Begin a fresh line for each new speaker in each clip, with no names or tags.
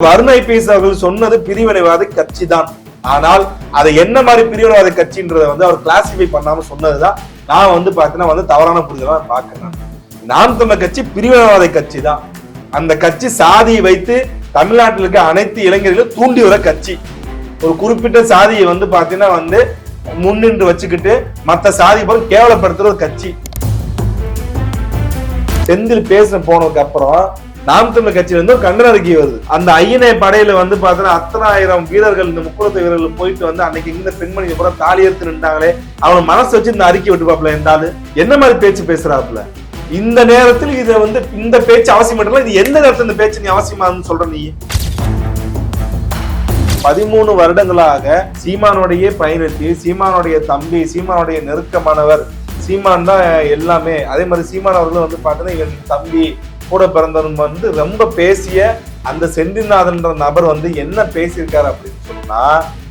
Varun IPS அவர்கள் சொன்னது பிரிவினைவாத கட்சி தான் ஆனால் அதை என்ன மாதிரி பிரிவினைவாத கட்சின்றத வந்து அவர் கிளாசிஃபை பண்ணாம சொன்னதுதான் நான் வந்து பார்த்தீங்கன்னா வந்து தவறான புரிதலா பார்க்கிறேன் நாம் தமிழ் கட்சி பிரிவினைவாத கட்சி தான் அந்த கட்சி சாதியை வைத்து தமிழ்நாட்டில் இருக்க அனைத்து இளைஞர்களும் தூண்டி வர கட்சி. ஒரு குறிப்பிட்ட சாதியை வந்து பாத்தீங்கன்னா வந்து முன்னின்று வச்சுக்கிட்டு மத்த சாதி போல கேவலப்படுத்துற ஒரு கட்சி. செந்தில் பேச போனதுக்கு அப்புறம் நாம் தமிழ் கட்சியில இருந்து ஒரு வருது. அந்த ஐயனை படையில வந்து பாத்தீங்கன்னா அத்தனாயிரம் வீரர்கள் இந்த முக்குளத்து வீரர்கள் போயிட்டு வந்து அன்னைக்கு இந்த பெண்மணி கூட தாலி எடுத்து நின்றாங்களே அவங்க மனசு வச்சு இந்த அறிக்கை விட்டுப்பாப்ல இருந்தாலும் என்ன மாதிரி பேச்சு பேசுறாப்புல? இந்த நேரத்தில் இதை வந்து இந்த பேச்சு அவசியம் இல்ல இது எந்த நேரத்துல இந்த பேச்சு நீ அவசியமானு சொல்ற நீ? பதிமூணு வருடங்களாக சீமானுடைய பயணித்து சீமானுடைய தம்பி சீமானுடைய நெருக்கமானவர் சீமான் தான் எல்லாமே. அதே மாதிரி சீமான் அவர்களும் வந்து பார்த்தீங்கன்னா என் தம்பி கூட பிறந்தவங்க வந்து ரொம்ப பேசிய அந்த செந்தில்நாதன்ற நபர் வந்து என்ன பேசியிருக்காரு அப்படின்னு சொன்னா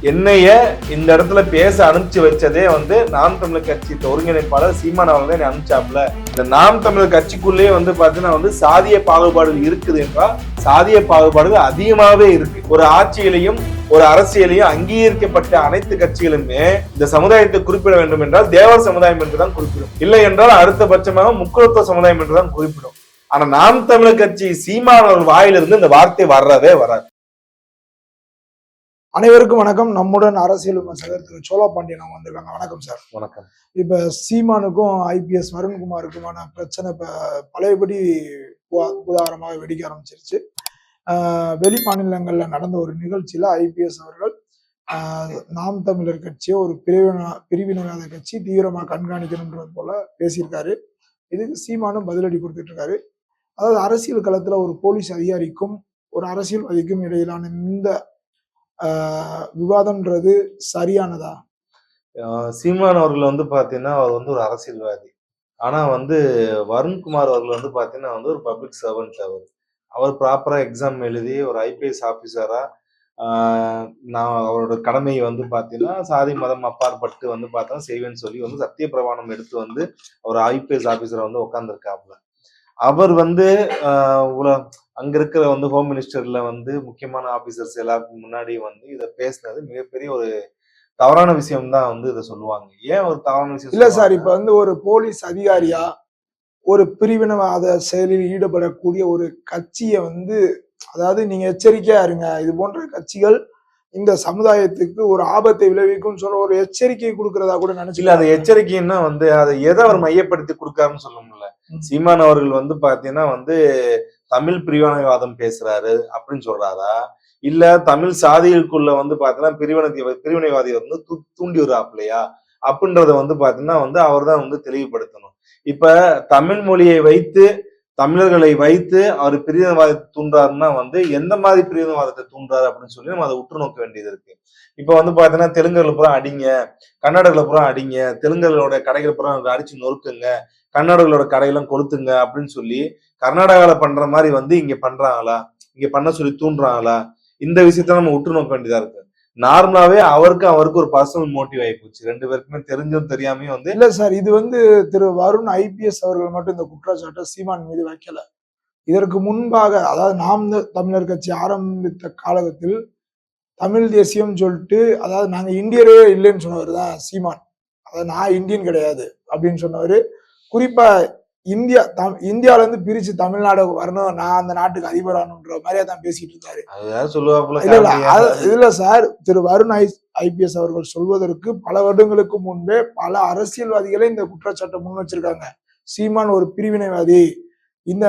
என்னைய இந்த இடத்துல பேச அனுப்பிச்சு வச்சதே வந்து நாம் தமிழர் கட்சி ஒருங்கிணைப்பாளர் சீமான் அவர்கள் தான் அனுப்பிச்சாப்ல இந்த நாம் தமிழர் கட்சிக்குள்ளேயே வந்து பாத்தீங்கன்னா வந்து சாதிய பாகுபாடுகள் இருக்குது என்றால் சாதிய பாகுபாடுகள் அதிகமாகவே இருக்கு. ஒரு ஆட்சியிலையும் ஒரு அரசியலையும் அங்கீகரிக்கப்பட்ட அனைத்து கட்சிகளுமே இந்த சமுதாயத்தை குறிப்பிட வேண்டும் என்றால் தேவர் சமுதாயம் என்றுதான் குறிப்பிடும். இல்லை என்றால் அடுத்த பட்சமாக முக்குளத்துவ சமுதாயம் என்றுதான் குறிப்பிடும். ஆனா நாம் தமிழர் கட்சி சீமானவர் வாயிலிருந்து இந்த வார்த்தை வர்றவே வராது.
அனைவருக்கும் வணக்கம். நம்முடன் அரசியல் விமர்சகர் திரு சோழா பாண்டியன் அவங்க வந்திருக்காங்க. வணக்கம் சார்.
வணக்கம்.
இப்ப சீமானுக்கும் ஐபிஎஸ் வருண்குமாருக்குமான பிரச்சனை இப்ப பழையபடி உதாரணமாக வெடிக்க ஆரம்பிச்சிருச்சு. வெளி மாநிலங்கள்ல நடந்த ஒரு நிகழ்ச்சியில ஐபிஎஸ் அவர்கள் ஆஹ் நாம் தமிழர் கட்சியை ஒரு பிரிவின பிரிவினவாத கட்சி தீவிரமா கண்காணிக்கணுன்றது போல பேசியிருக்காரு. இதுக்கு சீமானும் பதிலடி கொடுத்துட்டு இருக்காரு. அதாவது அரசியல் களத்துல ஒரு போலீஸ் அதிகாரிக்கும் ஒரு அரசியல்வாதிக்கும் இடையிலான இந்த விவாதம்ன்றது சரியானதா?
சீமான் அவர்கள் வந்து பாத்தீங்கன்னா அவர் வந்து ஒரு அரசியல்வாதி. ஆனா வந்து வருண்குமார் அவர்கள் வந்து பாத்தீங்கன்னா வந்து ஒரு பப்ளிக் சர்வெண்ட் அவர். அவர் ப்ராப்பரா எக்ஸாம் எழுதி ஒரு ஐபிஎஸ் ஆபீசரா நான் அவரோட கடமையை வந்து பாத்தீங்கன்னா சாதி மதம் அப்பாற்பட்டு வந்து பார்த்தா செய்வேன்னு சொல்லி வந்து சத்திய பிரமாணம் எடுத்து வந்து அவர் ஐபிஎஸ் ஆபீசரா வந்து உட்காந்துருக்காப்புல அவர் வந்து அங்க இருக்கிற வந்து ஹோம் மினிஸ்டர்ல வந்து முக்கியமான ஆபீசர்ஸ் எல்லாருக்கும் முன்னாடி வந்து இதை பேசினது மிகப்பெரிய ஒரு தவறான விஷயம் தான் வந்து இதை சொல்லுவாங்க ஏன் ஒரு தவறான விஷயம்
இல்ல சார்? இப்ப வந்து ஒரு போலீஸ் அதிகாரியா ஒரு பிரிவினவாத செயலில் ஈடுபடக்கூடிய ஒரு கட்சியை வந்து அதாவது நீங்க எச்சரிக்கையா இருங்க இது போன்ற கட்சிகள் இந்த சமுதாயத்துக்கு ஒரு ஆபத்தை விளைவிக்கும் சொல்ற ஒரு எச்சரிக்கை கொடுக்கறதா கூட
இல்ல
நினைச்சு
அந்த எச்சரிக்கைன்னா வந்து அதை எதை அவர் மையப்படுத்தி கொடுக்காருன்னு சொல்ல முடியல. சீமான் அவர்கள் வந்து பாத்தீங்கன்னா வந்து தமிழ் பிரிவினைவாதம் பேசுறாரு அப்படின்னு சொல்றாரா? இல்ல தமிழ் சாதிகளுக்குள்ள வந்து பாத்தீங்கன்னா பிரிவினை பிரிவினைவாதி வந்து தூண்டி விடுறாப்லையா அப்படின்றத வந்து பாத்தீங்கன்னா வந்து அவர் தான் வந்து தெளிவுபடுத்தணும். இப்ப தமிழ் மொழியை வைத்து தமிழர்களை வைத்து அவர் பிரிவினைவாதத்தை தூண்டுறாருன்னா வந்து எந்த மாதிரி பிரிவினவாதத்தை தூண்டுறாரு அப்படின்னு சொல்லி நம்ம அதை உற்று நோக்க வேண்டியது இருக்கு. இப்ப வந்து பாத்தீங்கன்னா தெலுங்குல பூரா அடிங்க கன்னடர்களை பூரா அடிங்க தெலுங்கர்களோட கடைகள் பூரா அடிச்சு நொறுக்குங்க கன்னடர்களோட கடையெல்லாம் கொளுத்துங்க அப்படின்னு சொல்லி கர்நாடகாவில பண்ற மாதிரி வந்து இங்க பண்றாங்களா? இங்க பண்ண சொல்லி தூண்டுறாங்களா? இந்த விஷயத்த நம்ம உற்று நோக்க வேண்டியதா இருக்கு. நார்மலாவே அவருக்கு அவருக்கு ஒரு பர்சனல் மோட்டிவ் ஆகி போச்சு. ரெண்டு பேருக்குமே தெரிஞ்சும் தெரியாமையும் வந்து
இல்ல சார் இது வந்து திரு வருண் ஐபிஎஸ் அவர்கள் மட்டும் இந்த குற்றச்சாட்டை சீமான் மீது வைக்கல. இதற்கு முன்பாக அதாவது நாம் தமிழர் கட்சி ஆரம்பித்த காலகத்தில் தமிழ் தேசியம் சொல்லிட்டு அதாவது நாங்க இந்தியரே இல்லைன்னு சொன்னவர் தான் சீமான். அதாவது நான் இந்தியன் கிடையாது அப்படின்னு சொன்னவர். குறிப்பா இந்தியா தம் இந்தியால இருந்து பிரிச்சு தமிழ்நாடு வரணும். நான் அந்த நாட்டுக்கு அதிபரானுன்ற மாதிரியா தான் பேசிட்டு
சொல்லுவாப்புல
இல்ல இல்ல இதுல சார் திரு வருண் ஐ ஐபிஎஸ் அவர்கள் சொல்வதற்கு பல வருடங்களுக்கு முன்பே பல அரசியல்வாதிகளே இந்த குற்றச்சாட்டை முன் வச்சிருக்காங்க. சீமான் ஒரு பிரிவினைவாதி. இந்த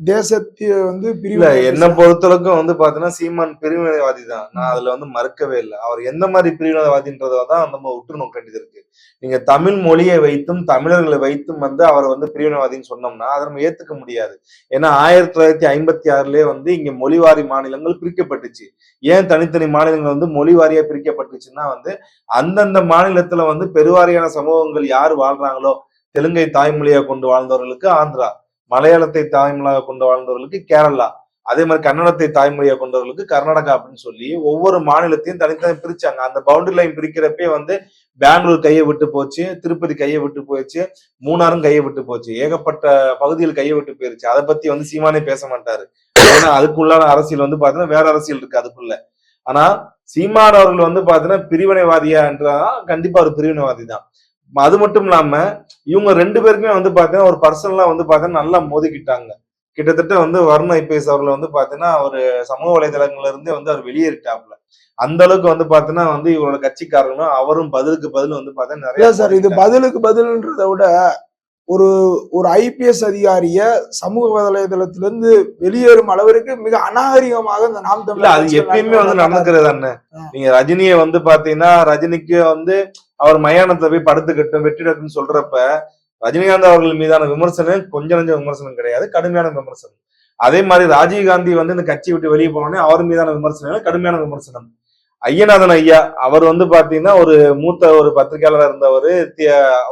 தேசத்தை வந்து பிரிவினை
என்ன பொறுத்தளவுக்கும் வந்து பாத்தீங்கன்னா சீமான் பிரிவினைவாதி தான் நான் அதுல வந்து மறுக்கவே இல்லை. அவர் எந்த மாதிரி பிரிவினைவாதின்றத தான் நம்ம உற்று நோக்க வேண்டியது இருக்கு. நீங்க தமிழ் மொழியை வைத்தும் தமிழர்களை வைத்தும் வந்து அவர் வந்து பிரிவினைவாதின்னு சொன்னோம்னா அதை நம்ம ஏத்துக்க முடியாது. ஏன்னா ஆயிரத்தி தொள்ளாயிரத்தி ஐம்பத்தி ஆறுலயே வந்து இங்க மொழிவாரி மாநிலங்கள் பிரிக்கப்பட்டுச்சு. ஏன் தனித்தனி மாநிலங்கள் வந்து மொழி வாரியா பிரிக்கப்பட்டுச்சுன்னா வந்து அந்தந்த மாநிலத்துல வந்து பெருவாரியான சமூகங்கள் யார் வாழ்றாங்களோ தெலுங்கை தாய்மொழியா கொண்டு வாழ்ந்தவர்களுக்கு ஆந்திரா. மலையாளத்தை தாய்மொழியாக கொண்டு வாழ்ந்தவர்களுக்கு கேரளா அதே மாதிரி கன்னடத்தை தாய்மொழியா கொண்டவர்களுக்கு கர்நாடகா அப்படின்னு சொல்லி ஒவ்வொரு மாநிலத்தையும் தனித்தனி பிரிச்சாங்க. அந்த பவுண்டரி லைன் பிரிக்கிறப்பே வந்து பெங்களூர் கையை விட்டு போச்சு திருப்பதி கையை விட்டு போயிடுச்சு மூணாரும் கையை விட்டு போச்சு. ஏகப்பட்ட பகுதிகள் கையை விட்டு போயிருச்சு. அதை பத்தி வந்து சீமானே பேச மாட்டாரு. ஏன்னா அதுக்குள்ளான அரசியல் வந்து பாத்தீங்கன்னா வேற அரசியல் இருக்கு அதுக்குள்ள. ஆனா சீமான் அவர்கள் வந்து பாத்தீங்கன்னா பிரிவினைவாதியா என்றா கண்டிப்பா ஒரு பிரிவினைவாதி தான் அது மட்டும் இல்லாம இவங்க ரெண்டு பேருக்குமே வந்து பாத்தீங்கன்னா ஒரு பர்சனலா வந்து பாத்தீங்கன்னா நல்லா மோதிக்கிட்டாங்க கிட்டத்தட்ட வந்து வருண் ஐபிஎஸ் அவர்களை வந்து பாத்தீங்கன்னா ஒரு சமூக வலைதளங்கள்ல இருந்தே வந்து அவர் வெளியேறிட்டாப்ல அந்த அளவுக்கு வந்து பாத்தீங்கன்னா வந்து இவரோட கட்சிக்காரங்களும் அவரும் பதிலுக்கு பதில் வந்து பாத்தீங்கன்னா நிறைய
சார் இது. பதிலுக்கு பதில்ன்றதை விட ஒரு ஒரு ஐபிஎஸ் அதிகாரிய சமூக வலைதளத்திலிருந்து வெளியேறும் அளவிற்கு மிக அநாகரிகமாக இந்த நாம் தமிழர்
அது எப்பயுமே வந்து
நடந்து-
நடந்துக்கிறது
ஆ.
நீங்க ரஜினியை வந்து பாத்தீங்கன்னா ரஜினிக்கு வந்து அவர் மயானத்துல போய் படுத்துக்கட்டும் வெற்றிடட்டும் சொல்றப்ப ரஜினிகாந்த் அவர்கள் மீதான விமர்சனம் கொஞ்சம் நஞ்ச விமர்சனம் கிடையாது கடுமையான விமர்சனம். அதே மாதிரி ராஜீவ் காந்தி வந்து இந்த கட்சி விட்டு வெளியே போனோடனே அவர் மீதான விமர்சனம் கடுமையான விமர்சனம். ஐயநாதன் ஐயா அவர் வந்து பாத்தீங்கன்னா ஒரு மூத்த ஒரு பத்திரிகையாளராக இருந்தவர்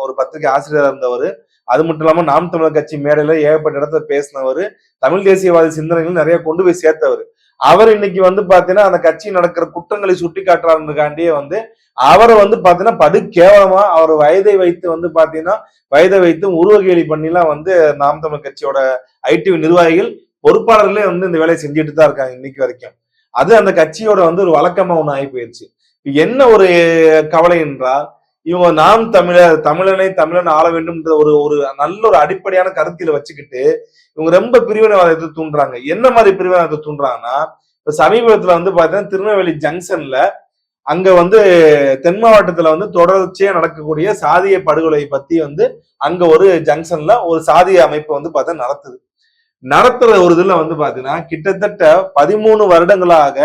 ஒரு பத்திரிகை ஆசிரியராக இருந்தவர் அது மட்டும் இல்லாமல் நாம் தமிழர் கட்சி மேடையில் ஏகப்பட்ட இடத்துல பேசினவர் தமிழ் தேசியவாதி சிந்தனைகள் நிறைய கொண்டு போய் சேர்த்தவர். அவர் இன்னைக்கு வந்து பாத்தீங்கன்னா அந்த கட்சி நடக்கிற குற்றங்களை சுட்டி காட்டுறாருக்காண்டியே வந்து அவரை வந்து பாத்தீங்கன்னா படு கேவலமா அவர் வயதை வைத்து வந்து பாத்தீங்கன்னா வயதை வைத்து உருவகேலி பண்ணிலாம் வந்து நாம் தமிழ் கட்சியோட ஐடி நிர்வாகிகள் பொறுப்பாளர்களே வந்து இந்த வேலையை செஞ்சுட்டு தான் இருக்காங்க இன்னைக்கு வரைக்கும். அது அந்த கட்சியோட வந்து ஒரு வழக்கமா ஒண்ணு ஆகி போயிருச்சு. என்ன ஒரு கவலை என்றால் இவங்க நாம் தமிழர் தமிழனை தமிழன் ஆள வேண்டும்ன்ற ஒரு ஒரு நல்ல ஒரு அடிப்படையான கருத்தில வச்சுக்கிட்டு இவங்க ரொம்ப பிரிவினைவாதத்தை தூண்டுறாங்க. என்ன மாதிரி பிரிவினைவாதத்தை தூண்டுறாங்கன்னா இப்ப சமீபத்துல வந்து பாத்தீங்கன்னா திருநெல்வேலி ஜங்ஷன்ல அங்க வந்து தென் மாவட்டத்துல வந்து தொடர்ச்சியா நடக்கக்கூடிய சாதிய படுகொலை பத்தி வந்து அங்க ஒரு ஜங்ஷன்ல ஒரு சாதிய அமைப்பு வந்து பார்த்தா நடத்துது. நடத்துற ஒரு இதுல வந்து பாத்தீங்கன்னா கிட்டத்தட்ட பதிமூணு வருடங்களாக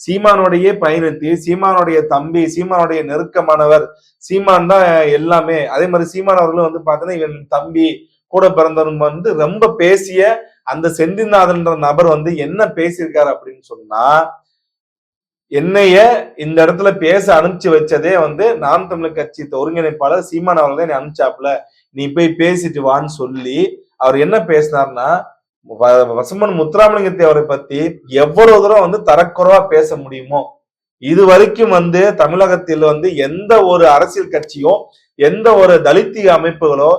சீமானுடைய பயணித்து சீமானுடைய தம்பி சீமானுடைய நெருக்கமானவர் சீமான் தான் எல்லாமே. அதே மாதிரி சீமான் அவர்களும் வந்து பார்த்தீங்கன்னா இவன் தம்பி கூட பிறந்தவன் வந்து ரொம்ப பேசிய அந்த செந்திநாதன்ற நபர் வந்து என்ன பேசியிருக்காரு அப்படின்னு சொன்னா என்னைய இந்த இடத்துல பேச அனுப்பிச்சு வச்சதே வந்து நாம் தமிழர் கட்சி ஒருங்கிணைப்பாளர் சீமான் அவர்கள் தான் அனுப்பிச்சாப்புல. நீ போய் பேசிட்டு வான்னு சொல்லி அவர் என்ன பேசினார்னா வசமன் முத்துராமலிங்க தேவரை பத்தி எவ்வளவு தூரம் வந்து தரக்குறவா பேச முடியுமோ இது வரைக்கும் வந்து தமிழகத்தில் வந்து எந்த ஒரு அரசியல் கட்சியோ எந்த ஒரு தலித்திய அமைப்புகளோ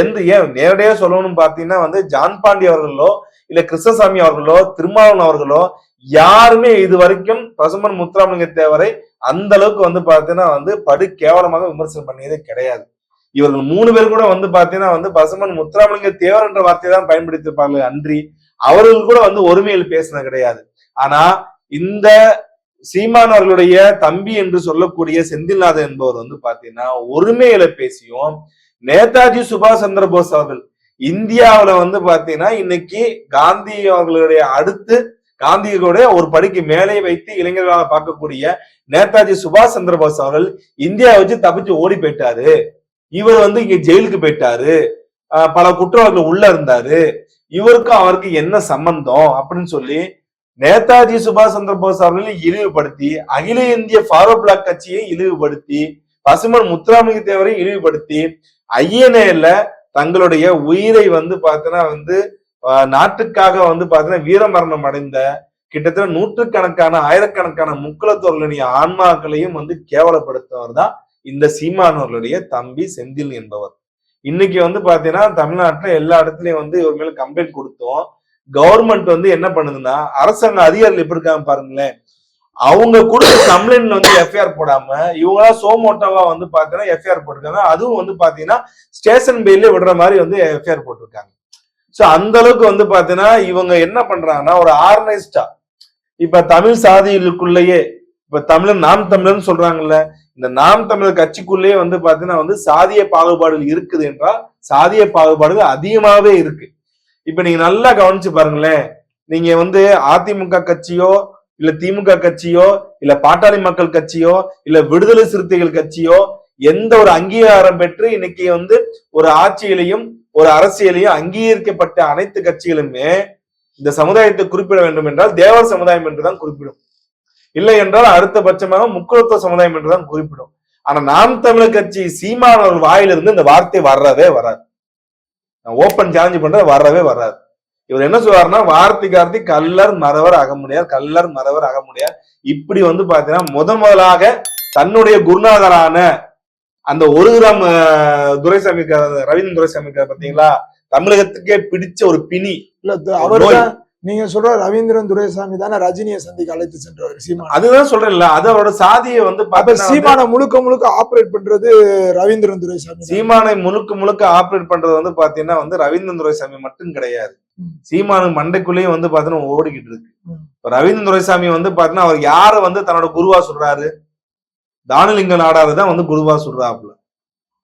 எந்த ஏன் நேரடியா சொல்லணும்னு பாத்தீங்கன்னா வந்து ஜான் பாண்டி அவர்களோ இல்ல கிருஷ்ணசாமி அவர்களோ திருமாவளவன் அவர்களோ யாருமே இது வரைக்கும் பசுமன் முத்துராமலிங்க தேவரை அந்த அளவுக்கு வந்து பாத்தீங்கன்னா வந்து படு கேவலமாக விமர்சனம் பண்ணியதே கிடையாது. இவர்கள் மூணு பேர் கூட வந்து பாத்தீங்கன்னா வந்து பசுமன் முத்துராமலிங்க தேவர் என்ற வார்த்தையை தான் பயன்படுத்தியிருப்பாங்க அன்றி. அவர்கள் கூட வந்து ஒருமையில் பேசினது கிடையாது. ஆனா இந்த சீமானவர்களுடைய தம்பி என்று சொல்லக்கூடிய செந்தில்நாதன் என்பவர் வந்து பாத்தீங்கன்னா ஒருமையில பேசியும் நேதாஜி சுபாஷ் சந்திர போஸ் அவர்கள் இந்தியாவில வந்து பாத்தீங்கன்னா இன்னைக்கு காந்தி அவர்களுடைய அடுத்து காந்தியோடைய ஒரு படிக்கு மேலே வைத்து இளைஞர்களாக பார்க்கக்கூடிய நேதாஜி சுபாஷ் சந்திர போஸ் அவர்கள் இந்தியா வச்சு தப்பிச்சு ஓடி போயிட்டாரு. இவர் வந்து இங்க ஜெயிலுக்கு போயிட்டாரு. பல குற்றவாளிகள் உள்ள இருந்தாரு. இவருக்கும் அவருக்கு என்ன சம்பந்தம் அப்படின்னு சொல்லி நேதாஜி சுபாஷ் சந்திர போஸ் அவர்களை இழிவுபடுத்தி அகில இந்திய ஃபாரோ பிளாக் கட்சியை இழிவுபடுத்தி பசுமன் முத்துராமலிங்க தேவரை இழிவுபடுத்தி ஐஎன்ஏல தங்களுடைய உயிரை வந்து பார்த்தீங்கன்னா வந்து நாட்டுக்காக வந்து பார்த்தீங்கன்னா வீரமரணம் அடைந்த கிட்டத்தட்ட நூற்றுக்கணக்கான ஆயிரக்கணக்கான முக்குலத்தோர்களுடைய ஆன்மாக்களையும் வந்து கேவலப்படுத்தவர் தான் இந்த சீமானவர்களுடைய தம்பி செந்தில் என்பவர். இன்னைக்கு வந்து பாத்தீங்கன்னா தமிழ்நாட்டுல எல்லா இடத்துலயும் வந்து இவர் மேல கம்ப்ளைண்ட் கொடுத்தோம். கவர்மெண்ட் வந்து என்ன பண்ணுதுன்னா அரசாங்க அதிகாரிகள் எப்படி இருக்காங்க பாருங்களேன். அவங்க கொடுத்த கம்ப்ளைண்ட்ல வந்து எஃப்ஐஆர் போடாம இவங்களா சோமோட்டோவா வந்து பாத்தீங்கன்னா எஃப்ஐஆர் போட்டிருக்காங்க. அதுவும் வந்து பாத்தீங்கன்னா ஸ்டேஷன் பெயில விடுற மாதிரி வந்து எஃப்ஐஆர் போட்டிருக்காங்க. சோ அந்த அளவுக்கு வந்து பாத்தீங்கன்னா இவங்க என்ன பண்றாங்கன்னா ஒரு ஆர்கனைஸ்டா இப்ப தமிழ் சாதிகளுக்குள்ளேயே இப்ப தமிழன் நாம் தமிழன் சொல்றாங்கல்ல இந்த நாம் தமிழர் கட்சிக்குள்ளேயே வந்து பாத்தீங்கன்னா வந்து சாதிய பாகுபாடுகள் இருக்குது என்றால் சாதிய பாகுபாடுகள் அதிகமாவே இருக்கு. இப்ப நீங்க நல்லா கவனிச்சு பாருங்களேன். நீங்க வந்து அதிமுக கட்சியோ இல்ல திமுக கட்சியோ இல்ல பாட்டாளி மக்கள் கட்சியோ இல்ல விடுதலை சிறுத்தைகள் கட்சியோ எந்த ஒரு அங்கீகாரம் பெற்று இன்னைக்கு வந்து ஒரு ஆட்சியிலையும் ஒரு அரசியலையும் அங்கீகரிக்கப்பட்ட அனைத்து கட்சிகளுமே இந்த சமுதாயத்தை குறிப்பிட வேண்டும் என்றால் தேவர் சமுதாயம் என்றுதான் குறிப்பிடும். இல்லை என்றால் அடுத்த பட்சமாக முக்குலத்துவ சமுதாயம் என்றுதான் குறிப்பிடும். ஆனா நாம் தமிழர் கட்சி சீமானவர் வாயிலிருந்து இந்த வார்த்தை வர்றவே வராது. நான் ஓப்பன் சேலஞ்ச் பண்றது வரவே வராது. இவர் என்ன சொல்றாருன்னா வார்த்தை கல்லர் மறவர் அக முடியாது கல்லர் மறவர் அக முடியாது. இப்படி வந்து பாத்தீங்கன்னா முத முதலாக தன்னுடைய குருநாதரான அந்த ஒரு கிராம் துரைசாமி ரவீந்திரன் துரைசாமி பாத்தீங்களா தமிழகத்துக்கே பிடிச்ச ஒரு பிணி.
இல்ல அவர்தான் நீங்க சொல்ற ரவீந்திரன் துரைசாமி தானே ரஜினியை சந்திக்க அழைத்து சென்றவர் சீமான்
அதுதான் சொல்றேன்ல அது அவரோட சாதியை வந்து
சீமானை முழுக்க முழுக்க ஆபரேட் பண்றது ரவீந்திரன் துரைசாமி.
சீமானை முழுக்க முழுக்க ஆப்ரேட் பண்றது வந்து பாத்தீங்கன்னா வந்து ரவீந்திரன் துரைசாமி மட்டும் கிடையாது. சீமானு மண்டைக்குள்ளேயும் வந்து பாத்தீங்கன்னா ஓடிக்கிட்டு இருக்கு. இப்ப ரவீந்திரன் துரைசாமி வந்து பாத்தீங்கன்னா அவர் யார வந்து தன்னோட குருவா சொல்றாரு தானலிங்க நாடாரு தான் வந்து குருவா சொல்றாப்புல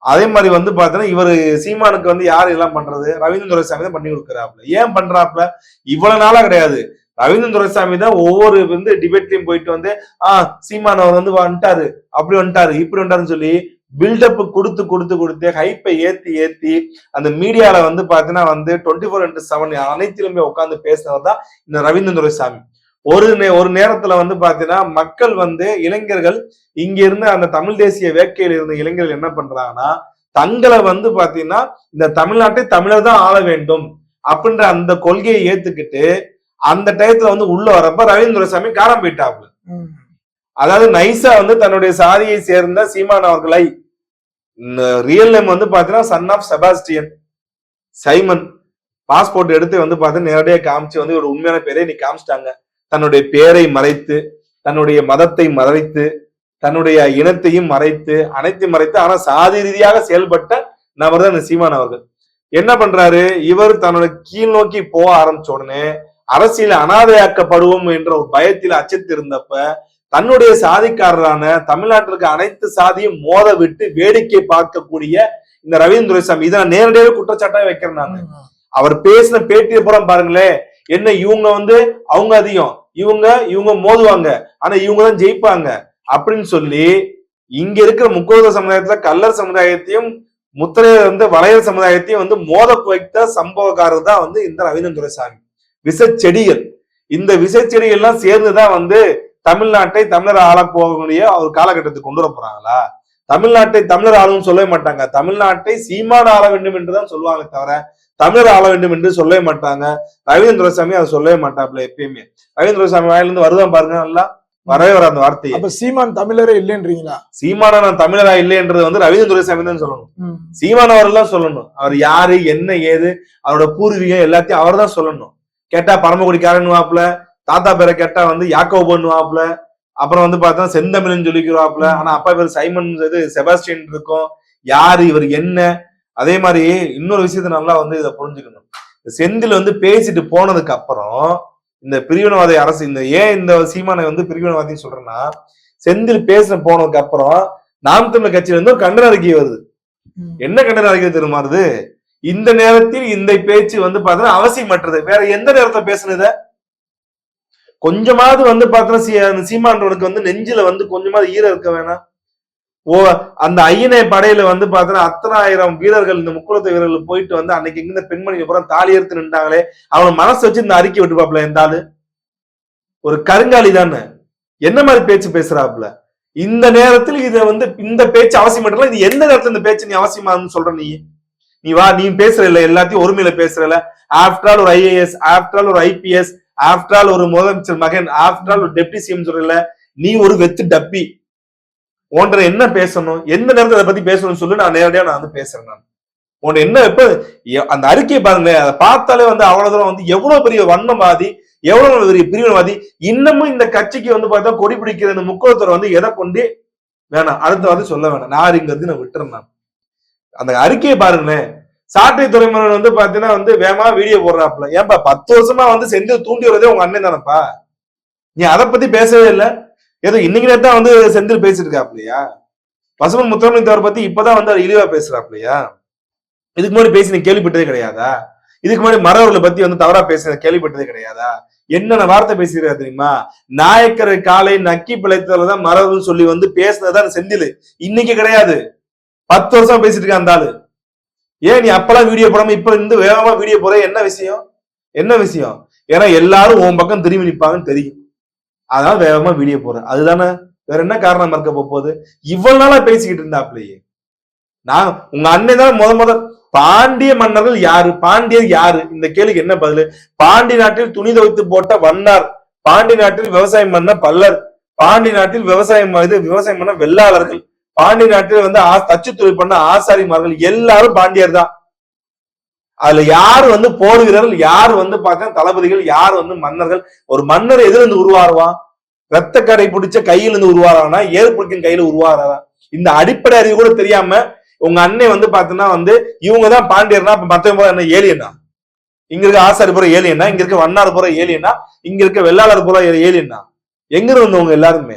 அதே மாதிரி வந்து பாத்தீங்கன்னா இவர் சீமானுக்கு வந்து யார் எல்லாம் பண்றது? ரவீந்திரன் துரைசாமி தான் பண்ணி கொடுக்குறாப்புல. ஏன் பண்றாப்புல? இவ்வளவு நாளா கிடையாது. ரவீந்திரன் துரைசாமி தான் ஒவ்வொரு வந்து டிபேட்லயும் போயிட்டு வந்து ஆஹ் சீமான் அவர் வந்து வந்துட்டாரு. அப்படி வந்துட்டாரு. இப்படி வந்துட்டாருன்னு சொல்லி பில்டப் கொடுத்து கொடுத்து கொடுத்து ஹைப்பை ஏத்தி ஏத்தி அந்த மீடியால வந்து பாத்தீங்கன்னா வந்து டுவெண்ட்டி ஃபோர் இன்ட்டு செவன் அனைத்திலுமே உட்காந்து பேசினவர் தான் இந்த ரவீந்திரன் துரைசாமி. ஒரு நே ஒரு நேரத்துல வந்து பாத்தீங்கன்னா மக்கள் வந்து இளைஞர்கள் இங்க இருந்து அந்த தமிழ் தேசிய வேட்கையில் இருந்த இளைஞர்கள் என்ன பண்றாங்கன்னா தங்களை வந்து பாத்தீங்கன்னா இந்த தமிழ்நாட்டை தமிழர் தான் ஆள வேண்டும் அப்படின்ற அந்த கொள்கையை ஏத்துக்கிட்டு அந்த டயத்துல வந்து உள்ள வரப்ப ரவீந்திர துரைசாமி காணாம போயிட்டாப்ல. அதாவது நைஸா வந்து தன்னுடைய சாதியை சேர்ந்த சீமான் அவர்களை ரியல் நேம் வந்து பாத்தீங்கன்னா son of Sebastian Simon passport எடுத்து வந்து பார்த்தீங்கன்னா நேரடியாக காமிச்சு வந்து ஒரு உண்மையான பேரை நீ காமிச்சிட்டாங்க. தன்னுடைய பேரை மறைத்து தன்னுடைய மதத்தை மறைத்து தன்னுடைய இனத்தையும் மறைத்து அனைத்தையும் மறைத்து ஆனா சாதி ரீதியாக செயல்பட்ட நபர் தான் இந்த சீமான் அவர்கள். என்ன பண்றாரு? இவர் தன்னோட கீழ் நோக்கி போக ஆரம்பிச்ச உடனே அரசியல் அனாதையாக்கப்படுவோம் என்ற ஒரு பயத்தில் அச்சத்து இருந்தப்ப தன்னுடைய சாதிக்காரரான தமிழ்நாட்டிற்கு அனைத்து சாதியும் மோத விட்டு வேடிக்கை பார்க்கக்கூடிய இந்த ரவீந்திர துரைசாமி இதை நான் நேரடியாவே குற்றச்சாட்டாக வைக்கிறேன் நான். அவர் பேசின பேட்டியை பூரா பாருங்களேன். என்ன இவங்க வந்து அவங்க அதிகம். இவங்க இவங்க மோதுவாங்க. ஆனா இவங்க தான் ஜெயிப்பாங்க. அப்படின்னு சொல்லி இங்க இருக்கிற முக்கோத சமுதாயத்துல கல்லர் சமுதாயத்தையும் முத்திரையர் வந்து வளையர் சமுதாயத்தையும் வந்து மோத வைத்த சம்பவக்காரர் தான் வந்து இந்த ரவீந்திரன் துரைசாமி விசச்செடிகள். இந்த விசைச்செடிகள் எல்லாம் சேர்ந்துதான் வந்து தமிழ்நாட்டை தமிழர் ஆள போகக்கூடிய ஒரு காலகட்டத்துக்கு கொண்டு வர போறாங்களா? தமிழ்நாட்டை தமிழர் ஆளும் சொல்லவே மாட்டாங்க. தமிழ்நாட்டை சீமான ஆள வேண்டும் என்றுதான் சொல்லுவாங்க தவிர தமிழர் ஆள வேண்டும் என்று சொல்லவே மாட்டாங்க. ரவீந்திர துரைசாமி அதை சொல்லவே மாட்டாப்ல எப்பயுமே. ரவீந்திர துரைசாமி வாயிலிருந்து வருதான் பாருங்க நல்லா வரவே வர அந்த வார்த்தையை.
அப்ப சீமான் தமிழரே இல்லைன்றீங்களா?
சீமான நான் தமிழரா இல்லைன்றது வந்து ரவீந்திர துரைசாமி தான் சொல்லணும். சீமான் அவர்கள் தான் சொல்லணும். அவர் யாரு என்ன ஏது அவரோட பூர்வீகம் எல்லாத்தையும் அவர் தான் சொல்லணும். கேட்டா பரமக்குடிக்காரன் வாப்புல தாத்தா பேரை கேட்டா வந்து யாக்கோபன் வாப்புல அப்புறம் வந்து பார்த்தா செந்தமிழ்னு சொல்லிக்கிறாப்புல. ஆனா அப்பா பேர் சைமன் இது செபாஸ்டியன் இருக்கும். யாரு இவர் என்ன? அதே மாதிரி இன்னொரு விஷயத்த நல்லா வந்து இதை புரிஞ்சுக்கணும். செந்தில் வந்து பேசிட்டு போனதுக்கு அப்புறம் இந்த பிரிவினவாத அரசு இந்த ஏன் இந்த சீமானை வந்து பிரிவினவாதின்னு சொல்றேன்னா செந்தில் பேசின போனதுக்கு அப்புறம் நாம் தமிழர் கட்சியில இருந்து ஒரு கண்டன அறிக்கை வருது. என்ன கண்டன அறிக்கை தெரியுமாறுது இந்த நேரத்தில் இந்த பேச்சு வந்து பார்த்தீங்கன்னா அவசியமற்றது. வேற எந்த நேரத்துல பேசுனத கொஞ்சமாவது வந்து பார்த்தீங்கன்னா சீமான்றவனுக்கு வந்து நெஞ்சில வந்து கொஞ்சமாவது ஈரம் இருக்க வேணாம். ஓ அந்த ஐயனை படையில வந்து பார்த்தீங்கன்னா அத்தனாயிரம் வீரர்கள் இந்த முக்குளத்து வீரர்கள் போயிட்டு வந்து அன்னைக்கு இங்க பெண்மணி அப்புறம் தாலி எடுத்து நின்றாங்களே அவன் மனசு வச்சு இந்த அறிக்கை விட்டுப்பாப்ல எந்த ஆளு? ஒரு கருங்காலி தானே? என்ன மாதிரி பேச்சு பேசுறாப்புல? இந்த நேரத்தில் இத வந்து இந்த பேச்சு அவசியம் மட்டும் இது எந்த நேரத்துல இந்த பேச்சு நீ அவசியமானு சொல்ற நீ? நீ வா நீ பேசுற இல்ல எல்லாத்தையும் ஒருமையில பேசுறல ஆஃப்டர் ஆல் ஒரு ஐஏஎஸ் ஆஃப்டர் ஆல் ஒரு ஐபிஎஸ் ஆஃப்டர் ஆல் ஒரு முதலமைச்சர் மகன் ஆஃப்டர் ஆல் ஒரு டெப்டி சிஎம் சொல்றல நீ ஒரு வெத்து டப்பி. உன்கிட்ட என்ன பேசணும்? எந்த நேரத்தை அதை பத்தி பேசணும்னு சொல்லி நான் நேரடியா நான் வந்து பேசுறேன் நான். உன்னை என்ன இப்ப அந்த அறிக்கையை பாருங்களேன் அதை பார்த்தாலே வந்து அவ்வளவு தூரம் வந்து எவ்வளவு பெரிய வன்மவாதி எவ்வளவு பெரிய பிரிவினவாதி இன்னமும் இந்த கட்சிக்கு வந்து பார்த்தா கொடி பிடிக்கிற இந்த முக்கோத்தரை வந்து எதை கொண்டு? வேணாம். அடுத்த வந்து சொல்ல வேணாம். நாருங்கிறது நான் விட்டுறேன் நான். அந்த அறிக்கையை பாருங்களேன். சாட்டை துறைமுறை வந்து பாத்தீங்கன்னா வந்து வேமா வீடியோ போடுறாப்புல. ஏன்பா பத்து வருஷமா வந்து செஞ்சு தூண்டி வரதே உங்க அண்ணன் தானப்பா? நீ அதை பத்தி பேசவே இல்லை. ஏதோ இன்னைக்கு தான் வந்து செந்தில் பேசிட்டு இருக்காப்லையா பசுமன் முத்தரமணித்தவர் பத்தி இப்பதான் வந்து அவர் இழிவா பேசுறாப்லையா? இதுக்கு முன்னாடி பேசி நீ கேள்விப்பட்டதே கிடையாதா? இதுக்கு முன்னாடி மறவர்களை பத்தி வந்து தவறா பேசுறத கேள்விப்பட்டதே கிடையாதா? என்னென்ன வார்த்தை பேசியிருக்கா தெரியுமா? நாயக்கரை காலை நக்கி பிழைத்ததுலதான் மறவர்கள் சொல்லி வந்து பேசுனதுதான் செந்தில். இன்னைக்கு கிடையாது. பத்து வருஷம் பேசிட்டு இருக்க அந்த ஆளு. ஏன் நீ அப்பெல்லாம் வீடியோ போடாம இப்ப இருந்து வேகமா வீடியோ போற என்ன விஷயம்? என்ன விஷயம்? ஏன்னா எல்லாரும் உன் பக்கம் திரும்பி நிப்பாங்கன்னு தெரியும். அதனால வேகமா வீடியோ போறேன் அதுதானே வேற என்ன காரணம் இருக்க போகுது? இவ்வளவு நாளா பேசிக்கிட்டு இருந்தாப்லயே. நான் உங்க அண்ணன் தான் முத முத பாண்டிய மன்னர்கள் யாரு? பாண்டியர் யாரு? இந்த கேள்விக்கு என்ன பதில்? பாண்டி நாட்டில் துணி துவைத்து போட்ட வண்ணார். பாண்டி நாட்டில் விவசாயம் பண்ண பல்லர். பாண்டி நாட்டில் விவசாயம் இது விவசாயம் பண்ண வெள்ளாளர்கள். பாண்டி நாட்டில் வந்து ஆ- தச்சு தொழில் பண்ண ஆசாரிமார்கள் எல்லாரும் பாண்டியர் தான். அதுல யார் வந்து போர் வீரர்கள் யார் வந்து பார்க்க தளபதிகள் யார் வந்து மன்னர்கள்? ஒரு மன்னர் எதுல இருந்து உருவாருவான் ரத்த கடை பிடிச்ச கையில இருந்து உருவாரானா ஏறு கையில உருவாரா இந்த அடிப்படை அறிவு கூட தெரியாம உங்க அன்னை வந்து பாத்தீங்கன்னா வந்து இவங்க தான் பாண்டியர்னா அப்ப மத்தவங்க பூரா என்ன ஏலியனா இங்க இருக்க ஆசாரி போற ஏலியனா இங்க இருக்க வண்ணார் போற ஏலியனா இங்க இருக்க வெள்ளாளர் போற ஏலியனா எங்க இருந்தவங்க எல்லாருமே?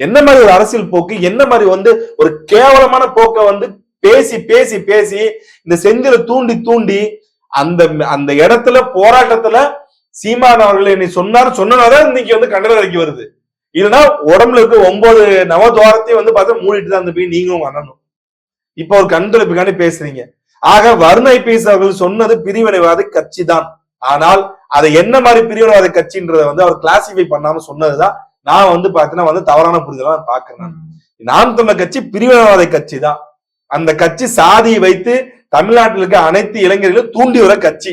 என்ன மாதிரி ஒரு அரசியல் போக்கு என்ன மாதிரி வந்து ஒரு கேவலமான போக்கை வந்து பேசி பேசி பேசி இந்த செந்தில தூண்டி தூண்டி அந்த அந்த இடத்துல போராட்டத்துல சீமான் அவர்கள் என்னை சொன்னார். சொன்னனாதான் இன்னைக்கு வந்து கண்டன அறிக்கை வருது. இல்லைன்னா உடம்புல இருக்க ஒன்பது நவதுவாரத்தையும் வந்து பார்த்தா மூடிட்டு தான் அந்த போய் நீங்களும் வரணும் இப்ப ஒரு கண் துடைப்புக்காண்டி பேசுறீங்க. ஆக வருண் ஐபிஎஸ் அவர்கள் சொன்னது பிரிவினைவாத கட்சி தான். ஆனால் அதை என்ன மாதிரி பிரிவினைவாத கட்சின்றத வந்து அவர் கிளாசிஃபை பண்ணாம சொன்னதுதான் நான் வந்து பாத்தீங்கன்னா வந்து தவறான புரிதலா நான் பாக்குறேன் நான். நாம் தமிழர் கட்சி பிரிவினைவாத கட்சி தான். அந்த கட்சி சாதியை வைத்து தமிழ்நாட்டில் இருக்க அனைத்து இளைஞர்களும் தூண்டி வர கட்சி.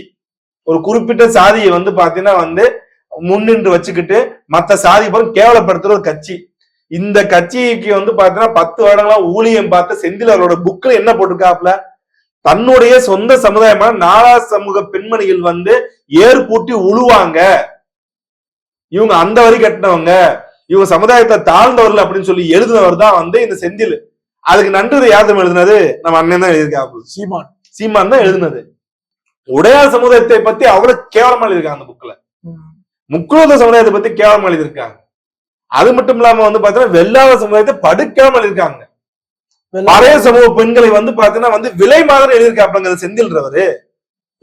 ஒரு குறிப்பிட்ட சாதியை வந்து பாத்தீங்கன்னா வந்து முன்னின்று வச்சுக்கிட்டு மற்ற சாதி பொருள் கேவலப்படுத்துற ஒரு கட்சி. இந்த கட்சிக்கு வந்து பாத்தீங்கன்னா பத்து வருடங்களா ஊழியம் பார்த்த செந்தில் அவரோட புக்ல என்ன போட்டிருக்காப்ல தன்னுடைய சொந்த சமுதாயமான நாலா சமூக பெண்மணிகள் வந்து ஏர் பூட்டி உழுவாங்க. இவங்க அந்த வரி கட்டினவங்க இவங்க சமுதாயத்தை தாழ்ந்தவர்கள் அப்படின்னு சொல்லி எழுதினவர் தான் வந்து இந்த செந்தில். அதுக்கு நன்றி யார் எழுதினது? நம்ம அண்ணன் தான் எழுதியிருக்காப்புல
சீமான்.
சீமான் தான் எழுதினது. உடையார் சமுதாயத்தை பத்தி அவ்வளவு கேவலமா எழுதியிருக்காங்க அந்த புக்ல
ம்.
முக்குலத சமுதாயத்தை பத்தி கேவலமா எழுதியிருக்காங்க. அது மட்டும் இல்லாம வந்து பாத்தீங்கன்னா வெள்ளாத சமுதாயத்தை படுக்காம எழுதியிருக்காங்க. பழைய சமூக பெண்களை வந்து பாத்தீங்கன்னா வந்து விலை மாதிரி எழுதியிருக்காப்லங்க செந்தில்றவரு.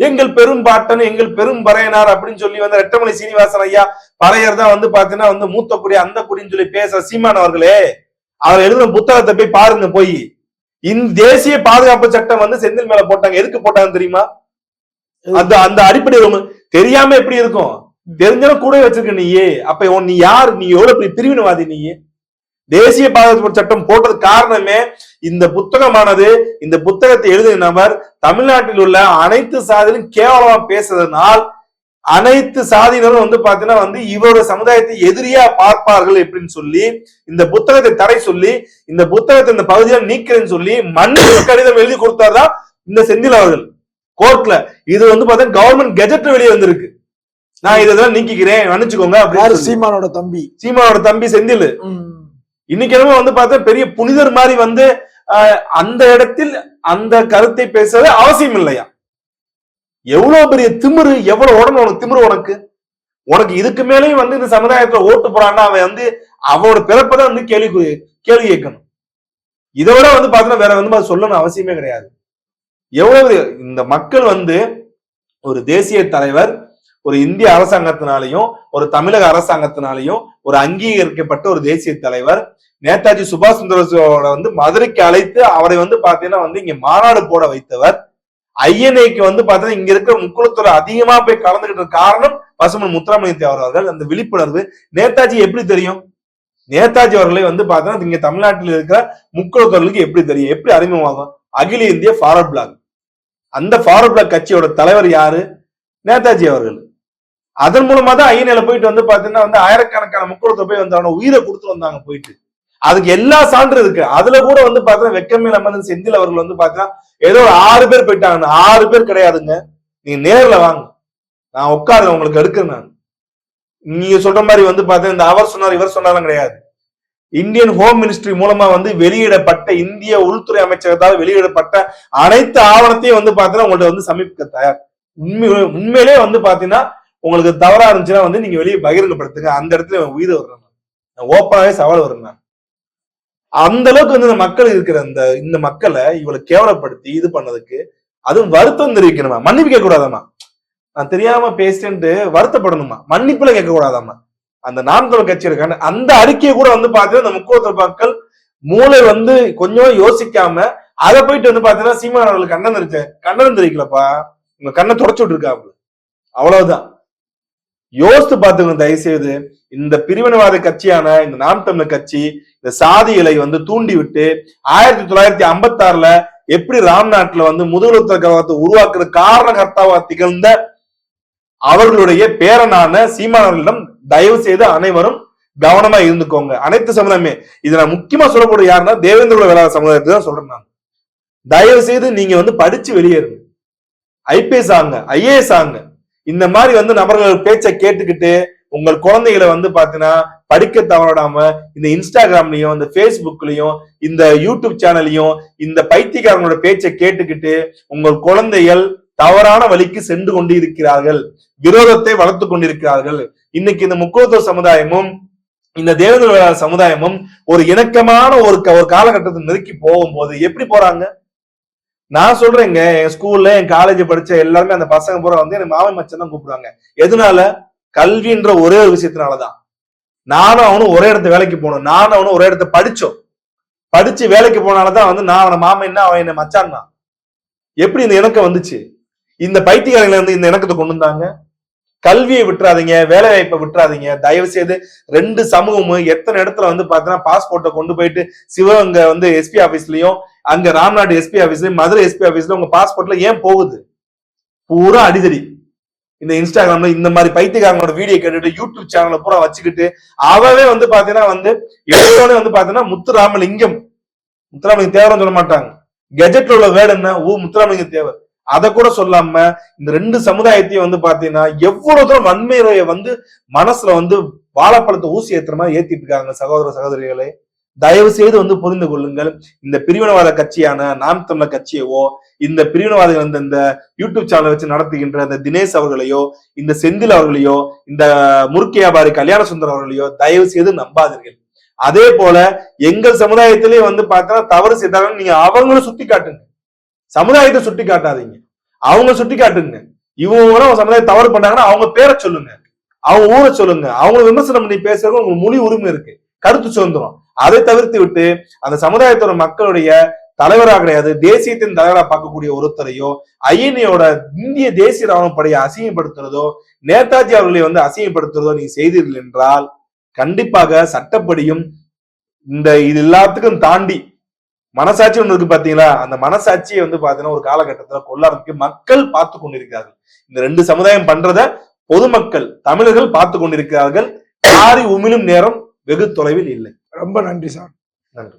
எங்கள் பெரும் பாட்டன் எங்கள் பெரும் பறையனார் அப்படின்னு சொல்லி வந்து ரெட்டமலை சீனிவாசன் ஐயா பறையர் தான் வந்து பாத்தீங்கன்னா வந்து மூத்த குடி அந்த குடின்னு சொல்லி பேசுற சீமான் அவர்களே. அவர் எழுதின புத்தகத்தை போய் பாருங்க போய். இந்த தேசிய பாதுகாப்பு சட்டம் வந்து செந்தில் மேல போட்டாங்க. எதுக்கு போட்டாங்க தெரியுமா? அந்த அந்த அடிப்படை தெரியாம எப்படி இருக்கும்? தெரிஞ்சாலும் கூட வச்சிருக்க நீயே. அப்ப நீ யார்? நீ எவ்வளவு பெரிய பிரிவினவாதி நீ தேசிய பாதுகாப்பு சட்டம் போட்டது காரணமே இந்த புத்தகமானது. இந்த புத்தகத்தை எழுதிய நபர் தமிழ்நாட்டில் உள்ள அனைத்து சாதியிலும் கேவலமா பேசுறதுனால் அனைத்து சாதியினரும் வந்து பாத்தீங்கன்னா வந்து இவரோட சமுதாயத்தை எதிரியா பார்ப்பார்கள் அப்படின்னு சொல்லி இந்த புத்தகத்தை தடை சொல்லி இந்த புத்தகத்தை இந்த பகுதியில நீக்கிறேன்னு சொல்லி மன்னிப்பு கடிதம் எழுதி கொடுத்தாருதான் இந்த செந்தில் அவர்கள் கோர்ட்ல. இது வந்து பாத்தீங்கன்னா கவர்மெண்ட் கெஜெட் வெளியே வந்திருக்கு. நான் இதெல்லாம் நீக்கிக்கிறேன் மன்னிச்சுக்கோங்க அப்படின்னு.
சீமானோட தம்பி.
சீமானோட தம்பி செந்தில். இன்னைக்கு என்னமோ வந்து பார்த்தா பெரிய புனிதர் மாதிரி வந்து அந்த இடத்தில் அந்த கருத்தை பேசுறது அவசியம் இல்லையா? எவ்வளவு பெரிய திமிரு எவ்வளவு உடனே உனக்கு திமிரு உனக்கு? உனக்கு இதுக்கு மேலேயும் வந்து இந்த சமுதாயத்துல ஓட்டு போறான்னா அவன் வந்து அவனோட பிறப்பதான் வந்து கேள்வி கேள்வி கேட்கணும். இதை விட வந்து பாத்தீங்கன்னா வேற வந்து அது சொல்லணும் அவசியமே கிடையாது. எவ்வளவு இந்த மக்கள் வந்து ஒரு தேசிய தலைவர் ஒரு இந்திய அரசாங்கத்தினாலையும் ஒரு தமிழக அரசாங்கத்தினாலையும் ஒரு அங்கீகரிக்கப்பட்ட ஒரு தேசிய தலைவர் நேதாஜி சுபாஷ் சந்திரபோஸோட வந்து மதுரைக்கு அழைத்து அவரை வந்து பாத்தீங்கன்னா வந்து இங்க மாநாடு போட வைத்தவர் ஐஎன்ஏக்கு வந்து பார்த்தீங்கன்னா இங்க இருக்கிற முக்குளத்தோட அதிகமா போய் கலந்துகிட்டு காரணம் பசுமன் முத்துராமலிங்க தேவர் அவர்கள். அந்த விழிப்புணர்வு. நேதாஜி எப்படி தெரியும்? நேதாஜி அவர்களை வந்து பாத்தீங்கன்னா இங்க தமிழ்நாட்டில் இருக்கிற முக்குளத்தோர்களுக்கு எப்படி தெரியும்? எப்படி அறிமுகமாகும்? அகில இந்திய ஃபார்வர்ட் பிளாக். அந்த ஃபார்வர்ட் பிளாக் கட்சியோட தலைவர் யாரு? நேதாஜி அவர்கள். அதன் மூலமா தான் ஐஎன்ஏல போயிட்டு வந்து பாத்தீங்கன்னா வந்து ஆயிரக்கணக்கான முக்குளத்தை போய் வந்து அவன உயிரை கொடுத்து வந்தாங்க போயிட்டு. அதுக்கு எல்லா சான்று இருக்கு. அதுல கூட வந்து பாத்தீங்கன்னா வெக்கமே நம்ம செந்தில் அவர்கள் வந்து பாத்தீங்கன்னா ஏதோ ஒரு ஆறு பேர் போயிட்டாங்க ஆறு பேர் கிடையாதுங்க. நீங்க நேர்ல வாங்க. நான் உட்காரு உங்களுக்கு எடுக்கிறேன் நான். நீங்க சொல்ற மாதிரி வந்து பாத்தீங்கன்னா இந்த அவர் சொன்னார் இவர் சொன்னாலும் கிடையாது. இந்தியன் ஹோம் மினிஸ்ட்ரி மூலமா வந்து வெளியிடப்பட்ட இந்திய உள்துறை அமைச்சகத்தால் வெளியிடப்பட்ட அனைத்து ஆவணத்தையும் வந்து பாத்தீங்கன்னா உங்கள்ட்ட வந்து சமீபிக்க தயார். உண்மை உண்மையிலே வந்து பாத்தீங்கன்னா உங்களுக்கு தவறா இருந்துச்சுன்னா வந்து நீங்க வெளியே பகிரங்கப்படுத்துங்க. அந்த இடத்துல என் உயிரை வர்றேன் நான் ஓப்பனாவே சவால் வர்றேன் நான். அந்த அளவுக்கு வந்து இந்த மக்கள் இருக்கிற இந்த இந்த மக்களை இவளை கேவலப்படுத்தி இது பண்ணதுக்கு அதுவும் வருத்தம் தெரிவிக்கணுமா? மன்னிப்பு கேட்க கூடாதாமா நான் தெரியாம பேசிட்டு வருத்தப்படணுமா? மன்னிப்புல கேட்க கூடாதாமா அந்த நாம் தமிழ் கட்சி இருக்கான அந்த அறிக்கையை கூட வந்து பாத்தீங்கன்னா இந்த முக்கியத்துவ மக்கள் மூளை வந்து கொஞ்சம் யோசிக்காம அதை போயிட்டு வந்து பாத்தீங்கன்னா சீமான் அவர்களுக்கு கண்ணன் தெரிவிச்ச கண்ணன் தெரிவிக்கலப்பா. உங்க கண்ணை தொடச்சு விட்டுருக்காப்ல அவ்வளவுதான். யோசித்து பார்த்துங்க தயவு செய்து இந்த பிரிவினவாத கட்சியான இந்த நாம் தமிழர் கட்சி இந்த சாதிகளை வந்து தூண்டி விட்டு ஆயிரத்தி தொள்ளாயிரத்தி ஐம்பத்தி ஆறுல எப்படி ராம்நாட்ல வந்து முதுகுலத்த கழகத்தை உருவாக்குற காரணகர்த்தாவா திகழ்ந்த அவர்களுடைய பேரனான சீமானவர்களிடம் தயவு செய்து அனைவரும் கவனமா இருந்துக்கோங்க. அனைத்து சமுதாயமே இதை நான் முக்கியமா சொல்லக்கூடிய யாருன்னா தேவேந்திர வேளாண் சமுதாயத்தை தான் சொல்றேன் நான். தயவு செய்து நீங்க வந்து படிச்சு வெளியேறுங்க ஐபிஎஸ் ஆங்க ஐஏஎஸ் ஆங்க இந்த மாதிரி வந்து நபர்கள் பேச்சை கேட்டுக்கிட்டு உங்கள் குழந்தைகளை வந்து பாத்தீங்கன்னா படிக்க தவறாம இந்த இன்ஸ்டாகிராம்லயும் இந்த ஃபேஸ்புக்லயும் இந்த யூடியூப் சேனல்லையும் இந்த பைத்தியக்காரங்களோட பேச்சை கேட்டுக்கிட்டு உங்கள் குழந்தைகள் தவறான வழிக்கு சென்று கொண்டு இருக்கிறார்கள் விரோதத்தை வளர்த்து கொண்டிருக்கிறார்கள். இன்னைக்கு இந்த முக்கோத்துவ சமுதாயமும் இந்த தேவேந்திர சமுதாயமும் ஒரு இணக்கமான ஒரு க- ஒரு காலகட்டத்தை நெருக்கி போகும்போது எப்படி போறாங்க? நான் சொல்றேங்க என் ஸ்கூல்ல என் காலேஜ் படிச்ச எல்லாருமே அந்த பசங்க பூரா வந்து எனக்கு மாமன் மச்சன் தான் கூப்பிடுவாங்க. எதனால? கல்வின்ற ஒரே ஒரு விஷயத்தினாலதான். நானும் அவனும் ஒரே இடத்து வேலைக்கு போனோம் நானும் அவனும் ஒரே இடத்த படிச்சோம். படிச்சு வேலைக்கு போனாலதான் வந்து நான் அவனை மாமன் என்ன அவன் என்ன மச்சான்னா? எப்படி இந்த இணக்கம் வந்துச்சு? இந்த பைத்தியக்காரங்களை வந்து இந்த இணக்கத்தை கொண்டு வந்தாங்க? கல்வியை விட்டுறாதீங்க வேலை வாய்ப்பை விட்டுறாதீங்க. தயவு செய்து ரெண்டு சமூகமும் எத்தனை இடத்துல வந்து பாத்தீங்கன்னா பாஸ்போர்ட்டை கொண்டு போயிட்டு சிவகங்கை வந்து எஸ்பி ஆபீஸ்லயும் அங்க ராம்நாடு எஸ்பி ஆபீஸ்லயும் மதுரை எஸ்பி ஆபீஸ்ல உங்க பாஸ்போர்ட்ல ஏன் போகுது? பூரா அடிதடி. இந்த இன்ஸ்டாகிராம்ல இந்த மாதிரி பைத்தியக்காரங்களோட வீடியோ கேட்டுட்டு யூடியூப் சேனலை பூரா வச்சுக்கிட்டு அவவே வந்து பாத்தீங்கன்னா வந்து எடுத்தோடனே வந்து பாத்தீங்கன்னா முத்துராமலிங்கம். முத்துராமலிங்க தேவரம் சொல்ல மாட்டாங்க. கெஜெட்ல உள்ள வேர்டு என்ன? ஓ முத்துராமலிங்க தேவர். அதை கூட சொல்லாம இந்த ரெண்டு சமுதாயத்தையும் வந்து பாத்தீங்கன்னா எவ்வளவு தூரம் வன்மையை வந்து மனசுல வந்து வாழைப்பழத்தை ஊசி ஏத்துற மாதிரி ஏத்திட்டு இருக்காங்க சகோதர சகோதரிகளே. தயவு செய்து வந்து புரிந்து கொள்ளுங்கள். இந்த பிரிவினவாத கட்சியான நாம் தமிழர் கட்சியவோ இந்த பிரிவினவாதிகள் இந்த இந்த யூடியூப் சேனலை வச்சு நடத்துகின்ற இந்த தினேஷ் அவர்களையோ இந்த செந்தில் அவர்களையோ இந்த முறுக்கு வியாபாரி கல்யாண சுந்தர் அவர்களையோ தயவு செய்து நம்பாதீர்கள். அதே போல எங்கள் சமுதாயத்திலே வந்து பார்த்தா தவறு செய்தாலும் நீங்க அவங்களும் சுட்டி காட்டுங்க சமுதாயத்தை சுட்டி காட்டாதீங்க அவங்க சுட்டி காட்டுங்க இவங்க கூட அவங்க சமுதாயம் தவறு பண்ணாங்கன்னா அவங்க பேரை சொல்லுங்க. அவங்க ஊரை சொல்லுங்க. அவங்க விமர்சனம் பண்ணி பேசுறவங்க உங்களுக்கு மொழி உரிமை இருக்கு. கருத்து சுதந்திரம். அதை தவிர்த்து விட்டு அந்த சமுதாயத்தோட மக்களுடைய தலைவராக கிடையாது தேசியத்தின் தலைவராக பார்க்கக்கூடிய ஒருத்தரையோ ஐஎன்ஏயோட இந்திய தேசிய ராணுவ படையை அசிங்கப்படுத்துறதோ நேதாஜி அவர்களை வந்து அசிங்கப்படுத்துறதோ நீங்க செய்தீர்கள் என்றால் கண்டிப்பாக சட்டப்படியும் இந்த இது எல்லாத்துக்கும் தாண்டி மனசாட்சி ஒண்ணு இருக்கு பாத்தீங்களா? அந்த மனசாட்சியை வந்து பாத்தீங்கன்னா ஒரு காலகட்டத்துல கொள்ளாரத்துக்கு மக்கள் பார்த்து கொண்டிருக்கிறார்கள். இந்த ரெண்டு சமுதாயம் பண்றத பொதுமக்கள் தமிழர்கள் பார்த்து கொண்டிருக்கிறார்கள். மாறி உமிழும் நேரம் வெகு தொலைவில் இல்லை.
ரொம்ப நன்றி சார்.
நன்றி.